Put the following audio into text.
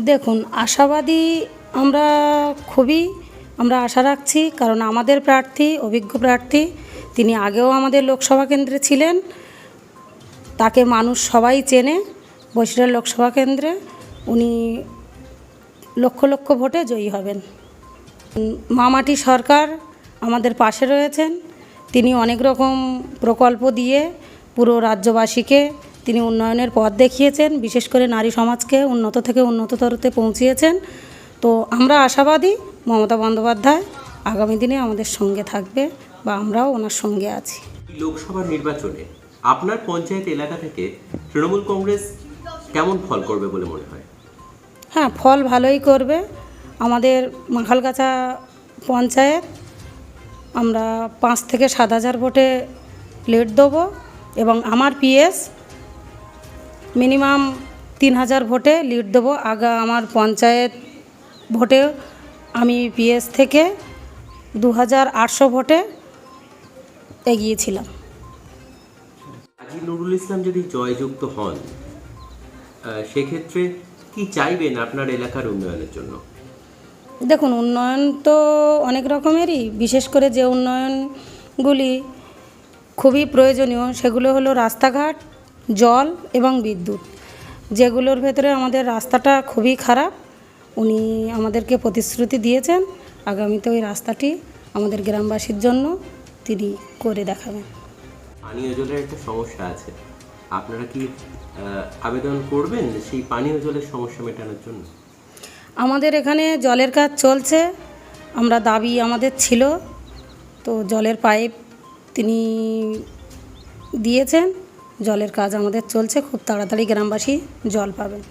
দেখুন, আশাবাদী আমরা খুবই, আমরা আশা রাখছি, কারণ আমাদের প্রার্থী, অভিজ্ঞ প্রার্থী, তিনি আগেও আমাদের লোকসভা কেন্দ্রে ছিলেন। তাকে মানুষ সবাই চেনে, বসিরহাট লোকসভা কেন্দ্রে। উনি লক্ষ লক্ষ ভোটে জয়ী হবেন। মামাটি সরকার আমাদের পাশে রয়েছেন। তিনি অনেক রকম প্রকল্প দিয়ে পুরো রাজ্যবাসীকে তিনি উন্নয়নের পথ দেখিয়েছেন বিশেষ করে নারী সমাজকে উন্নত থেকে উন্নততরতে পৌঁছিয়েছেন। তো আমরা আশাবাদী মমতা বন্দ্যোপাধ্যায় আগামী দিনে আমাদের সঙ্গে থাকবে বা আমরাও ওনার সঙ্গে আছি। লোকসভা নির্বাচনে আপনার পঞ্চায়েত এলাকা থেকে তৃণমূল কংগ্রেস কেমন ফল করবে বলে মনে হয়? হ্যাঁ ফল ভালোই করবে। আমাদের মাখালগাছা পঞ্চায়েত আমরা পাঁচ থেকে সাত হাজার ভোটে লিড দেবো এবং আমার পিএস মিনিমাম তিন হাজার ভোটে লিড দেবো। আগা আমার পঞ্চায়েত ভোটে আমি পিএস থেকে দু হাজার আটশো ভোটে এগিয়েছিলাম। আজি নুরুল ইসলাম যদি জয়যুক্ত হন সেক্ষেত্রে কি চাইবেন আপনার এলাকার উন্নয়নের জন্য? দেখুন উন্নয়ন তো অনেক রকমেরই বিশেষ করে যে উন্নয়নগুলি খুবই প্রয়োজনীয় সেগুলো হলো রাস্তাঘাট জল এবং বিদ্যুৎ যেগুলোর ভেতরে আমাদের রাস্তাটা খুবই খারাপ। উনি আমাদেরকে প্রতিশ্রুতি দিয়েছেন আগামীতে ওই রাস্তাটি আমাদের গ্রামবাসীর জন্য তিনি করে দেখাবেন। পানীয় জলের একটা সমস্যা আছে। আপনারা কি আবেদন করবেন সেই পানীয় জলের সমস্যা মেটানোর জন্য? আমাদের এখানে জলের কাজ চলছে আমরা দাবি আমাদের ছিল তো জলের পাইপ তিনি দিয়েছেন। জলের কাজ আমাদের চলছে খুব তাড়াতাড়ি গ্রামবাসী জল পাবেন